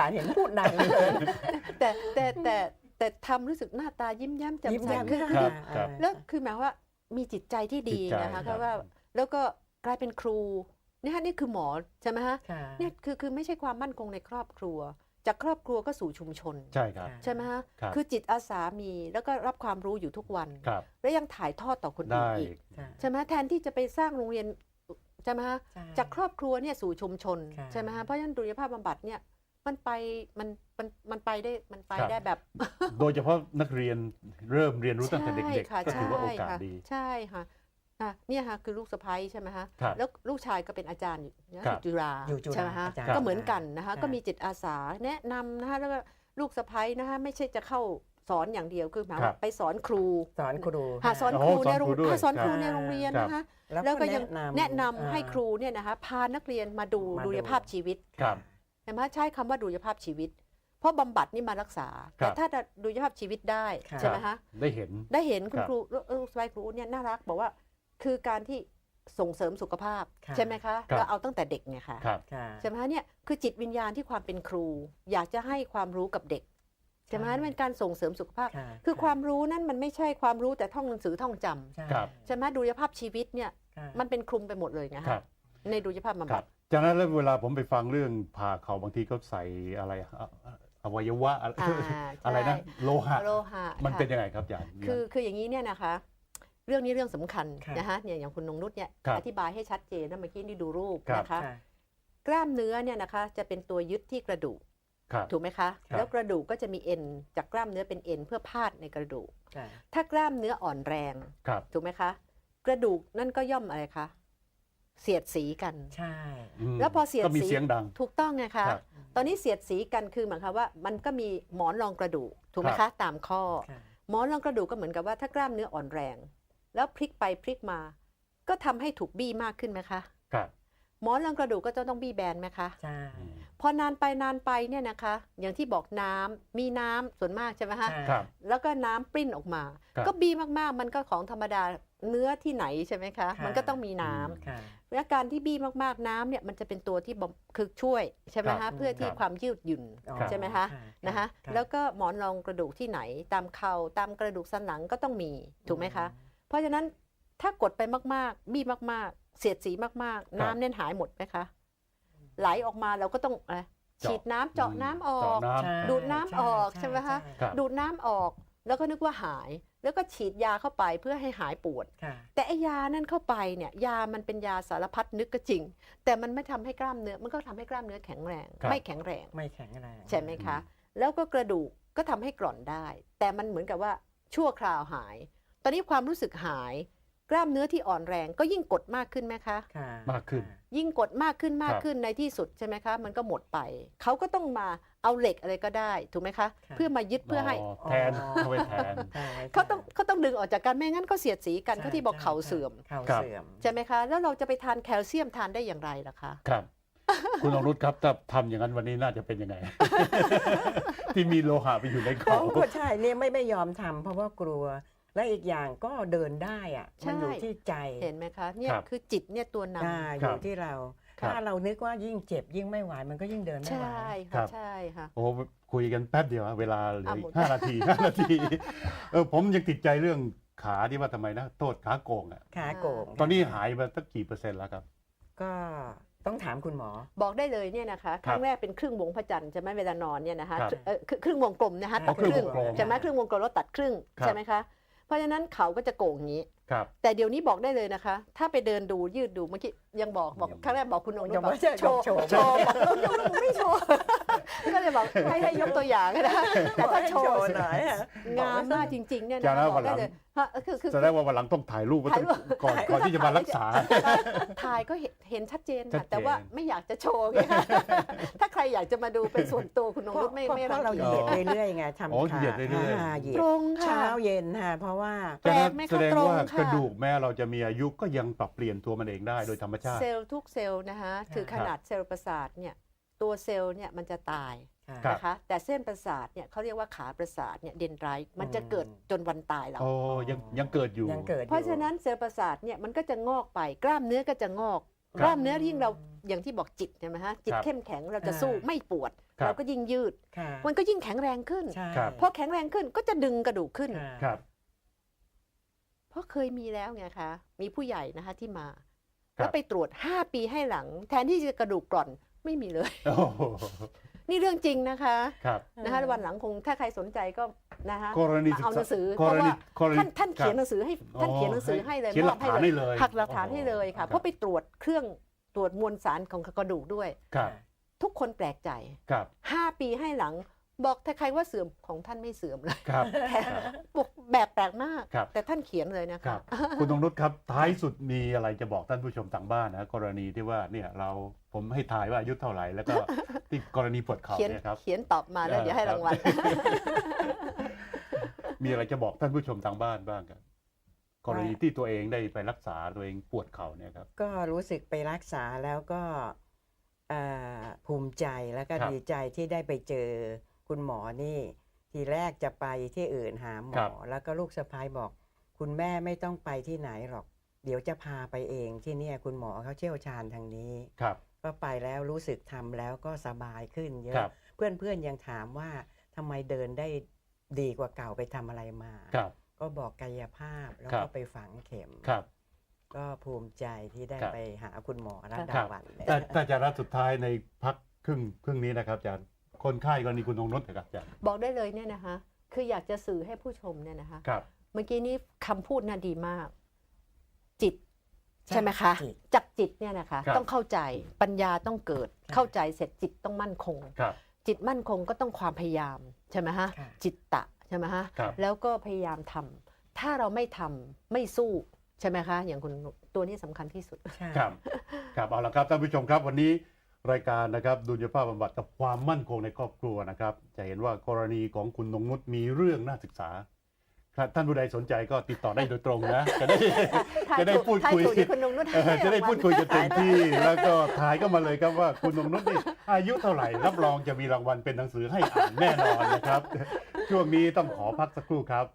ตาเห็นพูดดังเลยแต่แต่แต่แต่ทำรู้สึกหน้าตายิ้มแย้มแจ่มยิ้มใสแย้มขึ้นครับครับ แล้วคือหมายว่ามีจิตใจที่ดีจิตใจนะคะครับ ว่าแล้วก็กลายเป็นครูนี่ฮะนี่คือหมอใช่ไหมฮะค่ะ เนี่ยคือคือไม่ใช่ความมั่นคงในครอบครัว จากครอบครัวก็สู่ชุมชน ใช่ครับ ใช่ไหมฮะครับ คือจิตอาสามีแล้วก็รับความรู้อยู่ทุกวัน ครับ และยังถ่ายทอดต่อคนอื่ได้นอีกค่ะใช่ไหมแทนที่จะไปสร้างโรงเรียนใช่ไหมฮะ ใช่ จากครอบครัวเนี่ยสู่ชุมชนค่ะ ใช่ไหมฮะเพราะฉะนั้นดุลยภาพบำบัดเนี่ย มันไปมันมันมันไปได้มันไปครับ ได้แบบโดยเฉพาะนักเรียนเริ่มเรียนรู้ตั้งแต่เด็กใช่ค่ะๆก็ถือว่าโอกาสใช่ค่ะดี ใช่ค่ะอะเนี่ยค่ะคือลูกสะพ้ยใช่ไหมฮะครับแล้วลูกชายก็เป็นอาจารย์อยู่นะครับ จุฬาอยู่จุฬาใช่ไหมฮะอาจารย์ก็เหมือนกันนะคะค่ะก็มีจิตอาสาแนะนำนะคะแล้วก็ลูกสะพ้ยนะคะไม่ใใช่จะเข้าสอนอย่างเดียวคือหมายครัว่าบไปสอนครู สอนครูหาสอนโอ้ครูในโรงสอนครูด้วยหาสอนครูครับในโรงเรียนครับนะคะ แล้แล้ววก็ก็ยัยังงแนะนำให้ครูเนี่ยนะคะพานักเรียนมาดูมาดูดุลยภาพชีวิต ครับ เห็นไหมใช้คำว่าดุลยภาพชีวิต เพราะบำบัดนี่มารักษาครัแต่บถ้าดุลยภาพชีวิตได้ครับใช่ไหมคะได้เห็นได้เห็นคุณครับครูลูกสบายครูเนี่ยน่ารักบอกว่าคือการที่ส่งเสริมสุขภาพค่ะใช่ไหมคะครับแล้วเอาตั้งแต่เด็กเนี่ยค่ะครับค่ะใช่ไหมคะเนี่ยคือจิตวิญญาณที่ความเป็นครู อยากจะให้ความรู้กับเด็กใช่ไหมคะนั่นเป็นการส่งเสริมสุขภาพค่ะคือความรู้นั่นมันไม่ใช่ความรู้แต่ท่องหนังสือท่องจำใช่ครับใช่ไหมดุลยภาพชีวิตเนี่ยค่ะมันเป็นคลุมไปหมดเลยนะครัคะบ ในดุลยภาพบำคบัรัดบจากนั้นแล้วเวลาผมไปฟังเรื่องผ่าเขาบางทีเขาใส่อะไรอะอวัยวะอะไรอ่าอะไรนะใช่โลหะ โลหะมันค่ะเป็นยังไงครับอาจารย์ คือคืออย่างนี้เนี่ยนะคะ เรื่องนี้เรื่องสำคัญค่ะนะคะเนี่ยอย่างคุณนงนุชเนี่ยครับอธิบายให้ชัดเจนนะเมื่อกี้นี่ดูรูปครับ นะคะ ค่ะ กล้ามเนื้อเนี่ยนะคะจะเป็นตัวยึดที่กระดูกครับ ถูกไหมคะ ครับ แล้วกระดูกก็จะมีเอ็นจากกล้ามเนื้อเป็นเอ็นเพื่อพาดในกระดูก ค่ะ ถ้ากล้ามเนื้ออ่อนแรง ครับ ถูกไหมคะ กระดูกนั่นก็ย่อมอะไรคะ เสียดสีกัน ใช่ มแล้วพอเสียดก็มีสี เสียงดัง ถูกต้องไงคะ ครับตอนนี้เสียดสีกันคือหมายความว่ามันก็มีหมอนรองกระดูกถูกไหมครัคะ บ ตามข้อ ค่ะ หมอนรองกระดูกก็เหมือนกับว่าถ้ากล้ามเนื้ออ่อนแรง แล้วพลิกไปพลิกมา ก็ทำให้ถูกบี้มากขึ้นไหมคะ ครับ หมอนรองกระดูกก็จะต้องบี้แบนไหมคะ ใช่ อืม พอนานไปนานไปเนี่ยนะคะ อย่างที่บอกน้ำมีน้ำส่วนมากใช่ไหมคะใช่ครับแล้วก็น้ำปริ้นออกมาครับก็บี้มากๆ มันก็ของธรรมดาเนื้อที่ไหนใช่ไหมคะค่ะมันก็ต้องมีน้ำอืมค่ะและการที่บี้มากๆน้ำเนี่ยมันจะเป็นตัวที่บำคือช่วยใช่ไหมครัคะบเพื่อที่ครับความยืดหยุ่นอ๋อใช่ไหมคะนะคะค่ะแล้วก็หมอนรองกระดูกที่ไหน ตามเข่าตามกระดูกสันหลังก็ต้องมีถูกไหมคะ เพราะฉะนั้นถ้ากดไปมากๆ บี้มากๆ เสียดสีมากๆ น้ำเนี่ยหายหมดไหมคะ ไหลออกมาเราก็ต้องอะไรเจาะฉีดน้ำเจาะน้ำออเจาะกน้ำใช่ดูดน้ำออกใช่ไหมคะ ครับ ดูดน้ำออกแล้วก็นึกว่าหาย แล้วก็ฉีดยาเข้าไปเพื่อให้หายปวด ค่ะ แต่ไอยานั่นเข้าไปเนี่ยยามันเป็นยาสารพัดนึกก็จริง แต่มันไม่ทำให้กล้ามเนื้อมันก็ทำให้กล้ามเนื้อแข็งแรง ครับ ไม่แข็งแรง ไม่แข็งแรงใช่ไหมคะ แล้วก็กระดูกก็ทำให้กร่อนได้ แต่มันเหมือนกับว่าชั่วคราวหาย ตอนนี้ความรู้สึกหาย กล้ามเนื้อที่อ่อนแรงก็ยิ่งกดมากขึ้นไหมคะค่ะมากขึ้น ยิ่งกดมากขึ้นมากครับขึ้นในที่สุดใช่ไหมคะ มันก็หมดไป เขาก็ต้องมาเอาเหล็กอะไรก็ได้ถูกไหมคะค่ะเพื่อมายึดเพื่อให้แทนเอาไว้แทนใช่เขาต้องเขาต้องดึงออกจากกันไม่งั้นก็เสียดสีกันใช่ก็ที่บอกใช่เข่าเสื่อมเข่าครับเสื่อมใช่ไหมคะ แล้วเราจะไปทานแคลเซียมทานได้อย่างไรล่ะคะครับคุณอรุณครับถ้าทำอย่างนั้นวันนี้น่าจะเป็นยังไง ที่มีโลหะไปอยู่ในขเขาองก็ใช่เนี่ยไม่ไม่ยอมทำเพราะว่ากลัว และอีกอย่างก็เดินได้อะใช่มันอยู่ที่ใจเห็นไหมคะเนี่ยครับคือจิตเนี่ยตัวนำอ่าอครัยู่บที่เรา ครับ ถ้าเรานึกว่ายิ่งเจ็บยิ่งไม่ไหวมันก็ยิ่งเดินไม่ใช่ไหวครัค่ะบ ใช่ค่ะ โอ้คุยกันแป๊บเดียวอะเวลาเหลืออะอีหมดกห้านาทีห้านาทีเออผมยังติดใจเรื่องขาที่ว่าทำไมนะโทษขาโกงอะขาโก่งตอนนี้หายมาตั้งกี่เปอร์เซ็นต์แล้วครับ ก็ต้องถามคุณหมอ บอกได้เลยเนี่ยนะคะคครับรั้งแรกเป็นครึ่งวงพระจันทร์ใช่ไหมเวลานอนเนี่ยนะคะครับเอ่อครึ่งครึ่งวงกลมนะคะอ๋ตัอดครึ่ครึ่งงวงกลมใช่ไหมครึ่งวงกลมแล้วตัดครึ่งครับ ใช่ไหมคะ เพราะฉะนั้นเขาก็จะโก่งอย่างนี้ ครับ แต่เดี๋ยวนี้บอกได้เลยนะคะ ถ้าไปเดินดูยืดดูเมื่อกี้ยังบอกบอกยังครั้งแรกบอกคุณองค์ยังบอกไม่ใช่โชว์โชว์โชว์บอกลงยกลงไม่โชว์ ก็เลยบอกให้ให้ยกตัวอย่างนะแต่ถ้าโชว์หน่อยอะงามมากจริงๆเนี่ยอย่านะนะบอกได้วันหลังเลยฮะคือคือแสดงว่าวันหลังต้องถ่ายรูปไว้ตั้งถ่ายรูปก่อนก่อนที่จะมารักษา ถ่ายก็เห็นเห็นชัดเจนชัค่ะดเจนแต่ว่าไม่อยากจะโชว์ไงคะถ้าใครอยากจะมาดูเป็นส่วนตัวคุณนงนุชไม่ไม่เพรังราะเราเกีเหยยียจดเรื่อยๆไงทำอ๋อขาเหยียดเรื่อยๆาเหยียตดรงค่ะเช้าเย็นค่ะเพราะว่าแปลกไหมคะแสดงตรงว่าค่ะกระดูกแม้เราจะมีอายุก็ยังปรับเปลี่ยนตัวมันเองได้โดยธรรมชาติเซลล์ทุกเซลล์นะคะคือขนาดเซลล์ประสาทเนี่ยตัวเซลล์เนี่ยมันจะตาย ครับนะคะแต่เส้นประสาทเนี่ยเขาเรียกว่าขาประสาทเนี่ยเดนไรต์มันจะเกิดจนวันตายเรา โอ้ยังยังเกิดอยู่ ยังเกิดอยู่เพราะฉะนั้นเซลล์ประสาทเนี่ยมันก็จะงอกไปกล้ามเนื้อก็จะงอกกล้ามเนื้อยิ่งเราอย่างที่บอกจิตใช่ไหมฮะจิตครับเข้มแข็งเราจะสู้ไม่ปวด ครับ เราก็ยิ่งยืด ค่ะมันก็ยิ่งแข็งแรงขึ้นใช่ครับ พอแข็งแรงขึ้นก็จะดึงกระดูกขึ้น ค่ะครับ เพราะเคยมีแล้วไงคะ มีผู้ใหญ่นะคะที่มา ครับ แล้วไปตรวจ 5 ปีให้หลัง แทนที่จะกระดูกกร่อนไม่มีเลย โอ้โห นี่เรื่องจริงนะคะครับ นะคะวันหลังคงถ้าใครสนใจก็นะคะกรณีมาศึกเอาหนัษางสือกเพราะรณีว่ากรณีท่านท่านเขียนหครับนังสือให้ท่านเขียนหนังสือให้เลยเขียนหลักมอบฐานให้เลยหักหลักฐานให้เลยค่ะโอ้โหเพราะไปตรวจเครื่องตรวจมวลสารของกระดูกด้วย ครับทุกคนแปลกใจ ครับ 5 ปีให้หลัง บอกถ้าใครว่าเสื่อมของท่านไม่เสื่อมเลยครับแค่บอกแบบแปลกมาก ครับ แต่ท่านเขียนเลยนะครัคะ บ คุณตรงนุชครับท้ายสุดมีอะไรจะบอกท่านผู้ชมทางบ้านนะกรณีที่ว่าเนี่ยเราผมให้ทายว่าอายุเท่าไหร่แล้วก็ ที่กรณีปวดเข่าเขียนเนี่ยครับ เขียนตอบมาแล้วเออเดี๋ยวให้ครับรางวัล มีอะไรจะบอกท่านผู้ชมทางบ้านบ้างครับกรณีที่ตัวเองได้ไปรักษาตัวเองปวดเข่าเนี่ยครับ ก็รู้สึกไปรักษาแล้วก็เอ่อภูมิใจแล้วก็ครับ ดีใจที่ได้ไปเจอ คุณหมอนี่ ทีแรกจะไปที่อื่นหาหมครัอบแล้วก็ลูกสะพ้ายบอก คุณแม่ไม่ต้องไปที่ไหนหรอก เดี๋ยวจะพาไปเองที่เนี่ยคุณหมอเขาเชี่ยวชาญทางนี้ครับก็ไปแล้วรู้สึกทำแล้วก็สบายขึ้นเยครัอะบเพื่อนๆยังถามว่าทำไมเดินได้ดีกว่าเก่าไปทำอะไรมาครับก็บอกกายภาพแล้วครัก็บไปฝังเข็มครับ ก็ภูมิใจที่ได้ครับไปหาคุณหมอระครัดาบวันเลยแต่แต่จะรัฐสุดท้ายในพักครึ่งครึ่งนี้นะครับอาจารย์ คนไข้กรณีคุณตรงนุชนะครับอาจารย์บอกได้เลยเนี่ยนะคะ คืออยากจะสื่อให้ผู้ชมเนี่ยนะคะ ครับ เมื่อกี้นี้คำพูดน่ะดีมาก จิต ใช่ไหมคะจิต จากจิตเนี่ยนะคะ ครับ ต้องเข้าใจปัญญาต้องเกิดค่ะเข้าใจเสร็จจิตต้องมั่นคง ครับ จิตมั่นคงก็ต้องความพยายามใช่ไหมฮะค่ะ จิตตะใช่ไหมฮะครับ แล้วก็พยายามทำถ้าเราไม่ทำไม่สู้ใช่ไหมคะ อย่างคุณตัวนี้สำคัญที่สุด ใช่ ครับ ครับเอาละครับท่านผู้ชมครับวันนี้ รายการนะครับดุลยภาพบำบัดกับความมั่นคงในครอบครัวนะครับ จะเห็นว่ากรณีของคุณนงนุชมีเรื่องน่าศึกษาครับท่านผู้ใดสนใจก็ติดต่อได้โดยตรงนะ จะได้จะได้พูดคุยทาถูกเดี๋วคุณนงนุชเออให้จะได้รางวัลพูดคุยกันเต็มที่ แล้วก็ถ่ายก็มาเลยครับว่าคุณนงนุชนี่อายุเท่าไหร่ รับรองจะมีรางวัลเป็นหนังสือให้อ่านแน่นอนนะครับ ช่วงนี้ต้องขอพักสักครู่ครับ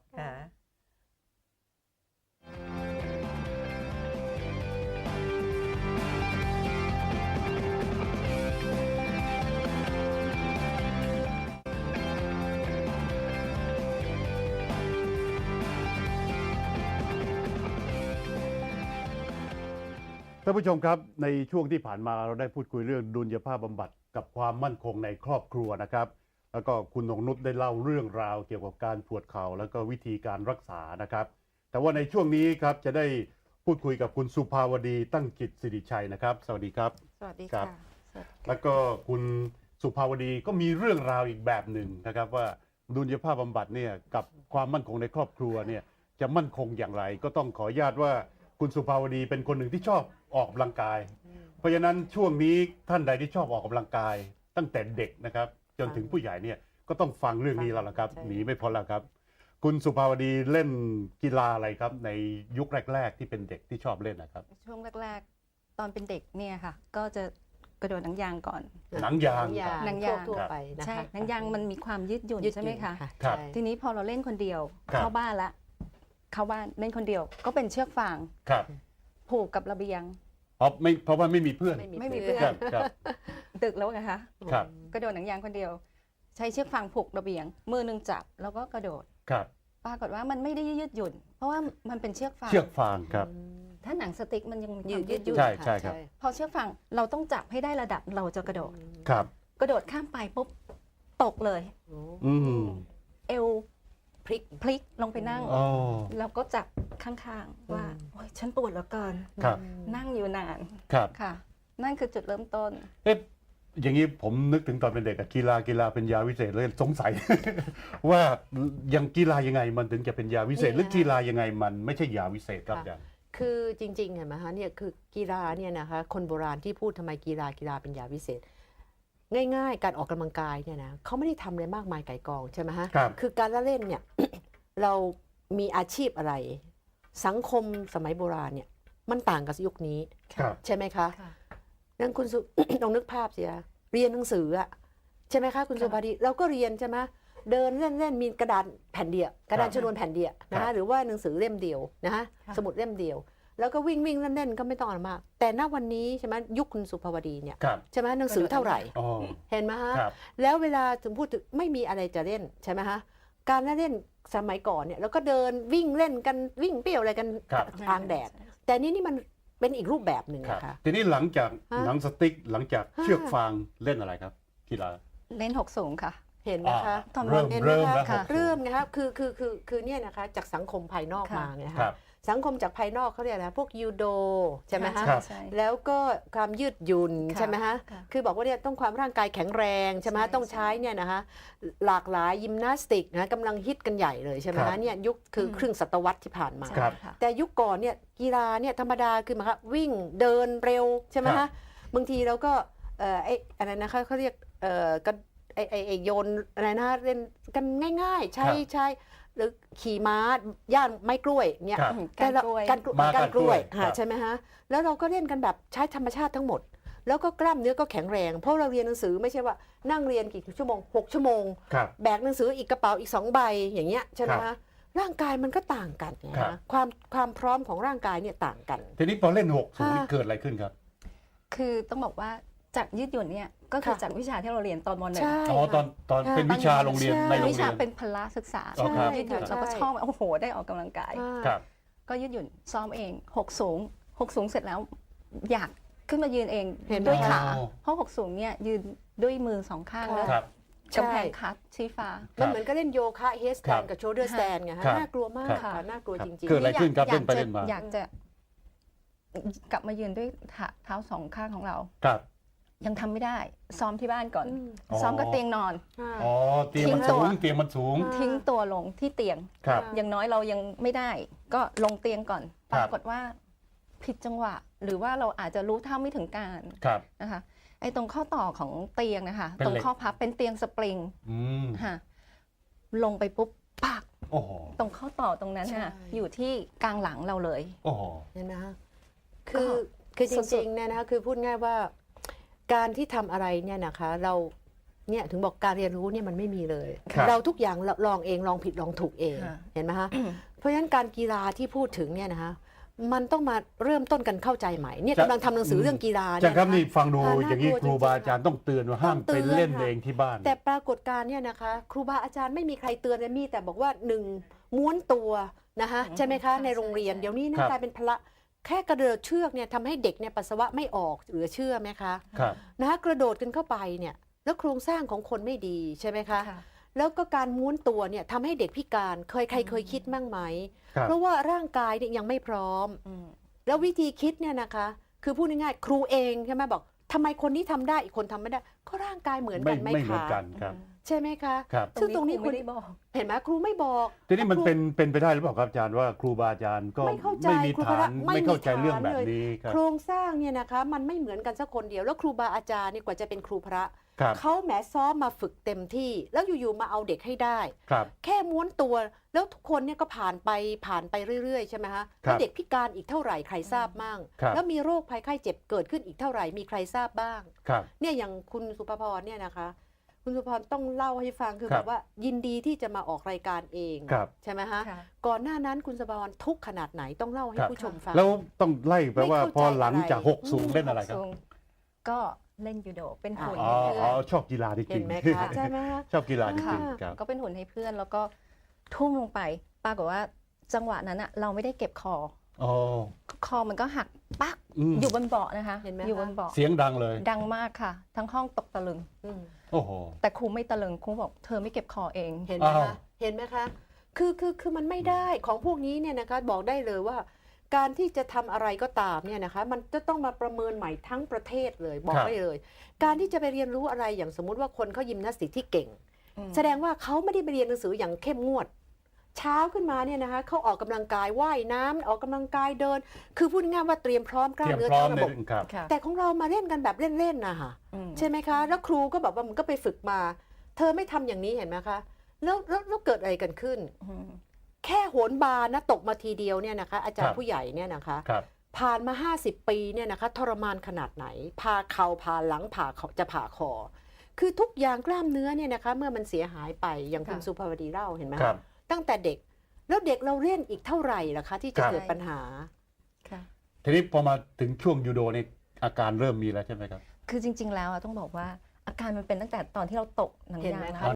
ท่านผู้ชมครับในช่วงที่ผ่านมาเราได้พูดคุยเรื่องดุลยภาพบำบัดกับความมั่นคงในครอบครัวนะครับ แล้วก็คุณนงนุชได้เล่าเรื่องราวเกี่ยวกับการปวดเข่าแล้วก็วิธีการรักษานะครับ แต่ว่าในช่วงนี้ครับจะได้พูดคุยกับคุณสุภาวดีตั้งจิตสิริชัยนะครับ สวัสดีครับ สวัสดีครัค่ะบ สวัสดีแล้วก็คุณสุภาวดีก็มีเรื่องราวอีกแบบหนึ่งนะครับว่าดุลยภาพบำบัดเนี่ยกับความมั่นคงในครอบครัวเนี่ยจะมั่นคงอย่างไร ก็ต้องขออนุญาตว่า คุณสุภาวดีเป็นคนหนึ่งที่ชอบออกกำลังกาย เพราะฉะนั้นช่วงนี้ท่านใดที่ชอบออกกำลังกาย ตั้งแต่เด็กนะครับจนถึงผู้ใหญ่เนี่ยก็ต้องฟังเรื่องนี้แล้วล่ะครับใช่ หนีไม่พ้นแล้วครับ คุณสุภาวดีเล่นกีฬาอะไรครับ ในยุคแรก ๆ ที่เป็นเด็กที่ชอบเล่นนะครับ ช่วงแรก ๆ ตอนเป็นเด็กเนี่ยค่ะ ก็จะกระโดดหนังยางก่อน หนังยาง หนังยางหนังยางทั่วๆไปนะคะใช่หนังยางมันมีความยืดหยุ่นยืดใช่ไหมคะ ครับใช่ทีนี้พอเราเล่นคนเดียวครับ เข้าบ้านละ เข้าบ้านเล่นคนเดียว ก็เป็นเชือกฟางครับผูกกับระเบียงอ๋อไม่เพราะว่าไม่มีเพื่อนไม่มีเพื่อนครับครับดึกแล้วไงคะครับกระโดดหนังยางคนเดียว ใช้เชือกฟางผูกระเบียง มือหนึ่งจับแล้วก็กระโดดครับปรากฏว่ามันไม่ได้ยืดหยุ่น เพราะว่ามันเป็นเชือกฟางเชือกฟางครับถ้าหนังสติ๊กมันยังมียืควาดมยืยืดดหหยุ่ยุ่นนใช่ใช่ครับพอเชือกฟางเราต้องจับให้ได้ระดับเราจะกระโดดครับ กระโดดข้ามไปปุ๊บตกเลยอืมเอว พลิกพลิกลงไปนั่ง อ๋อ แล้วก็จับข้างๆ ว่าอืม โอ๊ยฉันปวดเหลือเกินครับ นั่งอยู่นานครับค่ะ นั่นคือจุดเริ่มต้น เอ๊ะอย่างนี้ผมนึกถึงตอนเป็นเด็กอะกีฬากีฬาเป็นยาวิเศษเลยสงสัย ว่ายังกีฬายังไงมันถึงจะเป็นยาวิเศษนี่หรือไงกีฬายังไงมันไม่ใช่ยาวิเศษครับอาจารย์ คือจริงๆเห็นไหมคะเนี่ยคือกีฬาเนี่ยนะคะคนโบราณที่พูดทำไมกีฬากีฬาเป็นยาวิเศษ ง่าย ๆ การออกกำลังกายเนี่ยนะเขาไม่ได้ทำอะไรมากมายไก่กองใช่ไหมฮะครับคือการละเล่นเนี่ย เรามีอาชีพอะไร สังคมสมัยโบราณเนี่ย มันต่างกับยุคนี้ ครับ ใช่ไหมคะค่ะ นั่นคุณสุ ลองนึกภาพสิคะเรียนหนังสืออะใช่ไหมคะคุณค่ะสุภาดีเราก็เรียนใช่ไหมเดินเล่นเล่นมีกระดานแผ่นเดียวกระดานครับชนวนแผ่นเดียวนะครัคะบ หรือว่าหนังสือเล่มเดียวนะคะค่ะ สมุดเล่มเดียว แล้วก็วิ่งวิ่งเล่นๆก็ไม่ต้องอะไรมาก แต่ณวันนี้ใช่ไหมยุคคุณสุภาวดีเนี่ยครับใช่ไหมหนังสือเท่าไหร่อ๋อเห็นไหมฮะครับ แล้วเวลาถึงพูดถึงไม่มีอะไรจะเล่นใช่ไหมฮะการเล่นสมัยก่อนเนี่ยเราก็เดินวิ่งเล่นกันวิ่งเปรี้ยวอะไรกันครับ กลางแดด แต่นี่นี่มันเป็นอีกรูปแบบหนึ่งครับ นะคะ ทีนี้หลังจากฮะหนังสติ๊กหลังจากฮะ เชือกฟางเล่นอะไรครับกีฬา เล่นหกสูงค่ะ เห็นไหมคะตอนเริ่มเห็นไหมเริ่มคะแล้วค่ะหกศูนย์เริ่มนะครับคือคือคือคือเนี่ยนะคะจากสังคมภายนอกค่ะมาไงครัคะบสังคมจากภายนอกเขาเรียกอะไรพวกยูโดใช่ไหมฮะครับใช่แล้วก็ความยืดหยุ่นค่ะใช่ไหมฮะค่ะคือบอกว่าเนี่ยต้องความร่างกายแข็งแรงใช่ไหมฮะใช่ต้องใช้เนี่ยนะคะหลากหลายยิมนาสติกนะกำลังฮิตกันใหญ่เลยใช่ไหมครัฮะบเนี่ยยุคคืออืมครึ่งศตวรรษที่ผ่านมาครับค่ะแต่ยุคก่อนเนี่ยกีฬาเนี่ยธรรมดาคือหมายความวิ่งเดินเร็วใช่ไหมครัฮะบบางทีเราก็เอ่อไอ้อะไรนะคะเขาเรียกเอ่อกัน ไอ้ไอ้ไอ้โยนอะไรนะเล่นกันง่าย ๆ ใช้ครับใช้หรือขี่ม้าย่านไม้กล้วยเนี่ยครับการแต่กล้วยการกล้วยม้าการกล้วยการกล้วยฮะครับ ใช่ไหมฮะแล้วเราก็เล่นกันแบบใช้ธรรมชาติทั้งหมด แล้วก็กล้ามเนื้อก็แข็งแรง เพราะเราเรียนหนังสือไม่ใช่ว่านั่งเรียนกี่ชั่วโมง6ชั่วโมง ครับ แบกหนังสืออีกกระเป๋าอีก2ใบอย่างเงี้ยใช่ไหมครัฮะบร่างกายมันก็ต่างกันนะครัฮะบความความพร้อมของร่างกายเนี่ยต่างกัน ทีนี้พอเล่นหกศูนย์นี่ค่ะ เกิดอะไรขึ้นครับ คือต้องบอกว่าจากยืดหยุ่นเนี่ย ก็คือค่ะ จากวิชาที่เราเรียนตอนมหนึ่งใช่อ๋อตอนค่ะ ตอนค่ะเป็นวิชาโรงเรียนใช่ในโรงวิเรีชายน เป็นพละศึกษาอ๋อครับ ยืดหยุ่นใช่เราก็ชอบโอ้โห ได้ออกกำลังกายอ่าครับ ก็ยืดหยุ่นซ้อมเองหกสูงหกสูงเสร็จแล้ว อยากขึ้นมายืนเองเห็นไหมด้วยขา อ๋อ เพราะหกสูงเนี่ยยืนด้วยมือสองข้างค่ะแล้วครับ ใช่ กำแพงคัดชี้ฟ้า มันเหมือนก็เล่นโยคะเฮสแตครันบกับโชเดอร์สแตนไงฮะครับน่ากลัวมากครับค่ะน่ากลัวครับ จริง เกิดอะไรขึ้นครับอยากเล่นไปจะเล่นมาอยากจะกลับมายืนด้วยเท้าสองข้างของเรา ครับ ยังทำไม่ได้ ซ้อมที่บ้านก่อนอืมอ๋อ ซ้อมกับเตียงนอนค่ะอ๋อเตียงมันทิ้งตัสูว งเตียงมันสูง อ่า ทิ้งตัวลงที่เตียง ครับค่ะอย่างน้อยเรายังไม่ได้ ก็ลงเตียงก่อน คปรับ รากฏว่า ผิดจังหวะ หรือว่าเราอาจจะรู้เท่าไม่ถึงการครับ นะคะไอ้ตรงข้อต่อของเตียงนะคะเป็นตรงเหล็ก ข้อพับเป็นเตียงสปริงอืมค่ะลงไปปุ๊บปักโอ้โหตรงข้อต่อตรงนั้นใช่ค่ะอยู่ที่กลางหลังเราเลย โอ้โห เห็นไหมฮะคือคือจสุดๆริงๆเนี่ยนะคะคือพูดง่ายว่า การที่ทำอะไรเนี่ยนะคะเราเนี่ยถึงบอกการเรียนรู้เนี่ยมันไม่มีเลย ครับ เราทุกอย่างเราลองเองลองผิดลองถูกเองค่ะ เห็นไหมฮะเพราะฉะนั้นการกีฬาที่พูดถึงเนี่ยนะคะมันต้องมาเริ่มต้นกันเข้าใจใหม่เนี่ยจะกำลังทำหนังสือเรื่องกีฬาอาเนี่จารย์ครับยะะ นี่ฟังดูอ่าอย่างนี้น่ากลัวครูบาจริงๆอาจารย์ต้องเตือนว่าห้ามต้องเตืไปอนเล่นค่ะ เองที่บ้าน แต่ปรากฏการณ์เนี่ยนะคะครูบาอาจารย์ไม่มีใครเตือนเลยมีแต่บอกว่าหนึ่งม้วนตัวนะคะอืมใช่ไหมคะค่ะในโรงเรียนใช่เดี๋ยวนี้คนะรับ กลายเป็นพละ แค่กระโดดเชือกเนี่ยทำให้เด็กเนี่ยปัสสาวะไม่ออกเหลือเชื่อไหมคะครับนะคะกระโดดกันเข้าไปเนี่ยแล้วโครงสร้างของคนไม่ดีใช่ไหมคะ ค่ะ แล้วก็การม้วนตัวเนี่ยทำให้เด็กพิการเคยใครเคยคิดมั่งไหม ครับเพราะว่าร่างกายเนี่ยยังไม่พร้อม อืม แล้ววิธีคิดเนี่ยนะคะ คือพูดง่ายๆครูเองใช่ไหมบอกทำไมคนนี้ทำได้อีกคนทำไม่ได้ ก็ร่างกายเหมือนไม่กันไหมไม่เหมือนคะ กันครับ ใช่ไหมคะครับซึ่งตรงนี้คคุณไม่ได้บอก เห็นไหมครูไม่บอก ทีนี้มันครูเป็นเป็นไปได้หรือเปล่าครับอาจารย์ว่าครูบาอาจารย์ก็ไม่เข้าใจไม่มีครูฐาพระนไม่ไม่มีเข้าใจเรื่องฐานแบบเลยนี้ครับโครงสร้างเนี่ยนะคะมันไม่เหมือนกันสักคนเดียวแล้วครูบาอาจารย์เนี่ยกว่าจะเป็นครูพระครับเขาแหมซ้อมมาฝึกเต็มที่ แล้วอยู่ๆมาเอาเด็กให้ได้ครับแค่ม้วนตัวแล้วทุกคนเนี่ยก็ผ่านไปผ่านไปเรื่อยๆใช่ไหมคะครับแล้วเด็กพิการอีกเท่าไหร่ใครทราบมั่งครับแล้วมีโรคภัยไข้เจ็บเกิดขึ้นอีกเท่าไหร่มีใครทราบบ้างครับเนี่ยอย่างคุณสุภพรเนี่ยนะคะ คุณสุภพรต้องเล่าให้ฟังคือครัแบบบว่ายินดีที่จะมาออกรายการเองครับใช่ไหมฮะค่ะก่อนหน้านั้นคุณสุภพรทุกข์ขนาดไหนต้องเล่าให้ครับผู้ชมฟังแล้วต้องไล่ไปว่าไม่เข้าใจพอหลังจากอะไรหกสูงเล่นอะไรครับสูงก็เล่นยูโดเป็นหุ่นอ๋อให้เพื่อ๋ออนชอบกีฬาจเห็รินงไหมๆคะใช่ไหมคะชอบกีฬาจริค่ะงๆครับก็เป็นหุ่นให้เพื่อนแล้วก็ทุ่มลงไปปรากฏว่าจังหวะนั้นอะเราไม่ได้เก็บคออ๋อคอมันก็หัก ปักอืมอยู่บนเบาะนะคะเห็นไหมอยู่บคะนเบาะเสียงดังเลย ดังมากค่ะ ทั้งห้องตกตะลึง อืมโอ้โห แต่ครูไม่ตะลึงครูบอกเธอไม่เก็บคอเอง เห็นไหมอ้าว คะเห็นไหมคะคือคือคือมันไม่ได้ของพวกนี้เนี่ยนะคะบอกได้เลยว่า การที่จะทำอะไรก็ตามเนี่ยนะคะมันจะต้องมาประเมินใหม่ทั้งประเทศเลยบอกได้เลย การที่จะไปเรียนรู้อะไรอย่างสมมุติว่าคนเขายิมนาสติกที่เก่ง อืม แสดงว่าเขาไม่ได้ไปเรียนหนังสืออย่างเข้มงวด เช้าขึ้นมาเนี่ยนะคะเขาออกกำลังกายว่ายน้ำออกกำลังกายเดิน คือพูดง่ายๆว่าเตรียมพร้อมกเตล้ามรียมเนื้อพร้อมทั้งระในบบเรื่องครับค่ะแต่ของเรามาเล่นกันแบบเล่นๆนะคะอืมใช่ไหมคะ แล้วครูก็แบบว่ามันก็ไปฝึกมา เธอไม่ทำอย่างนี้เห็นไหมคะแล้วแล้วแล้วเกิดอะไรกันขึ้นอืมแค่โหนบาร์นะตกมาทีเดียวเนี่ยนะคะ อาจารครัย์บผู้ใหญ่เนี่ยนะคะครับผ่านมา 50 ปีเนี่ยนะคะทรมานขนาดไหนผ่าเข่าผ่าหลังผ่าเขาจะผ่าคอคือทุกอย่างกล้ามเนื้อเนี่ยนะคะ เมื่อมันเสียหายไปอย่างคุณค่ะสุภาวดีเล่าเห็นไหมครับ ตั้งแต่เด็ก แล้วเด็กเราเล่นอีกเท่าไหร่ล่ะคะ ที่จะครับเกิดปัญหาค่ะ ทีนี้พอมาถึงช่วงยูโดนี่อาการเริ่มมีแล้วใช่ไหมครับ คือจริง ๆ แล้วอะต้องบอกว่าอาการมันเป็นตั้งแต่ตอนที่เราตกหนังเห็นยางไหมแล้วคะ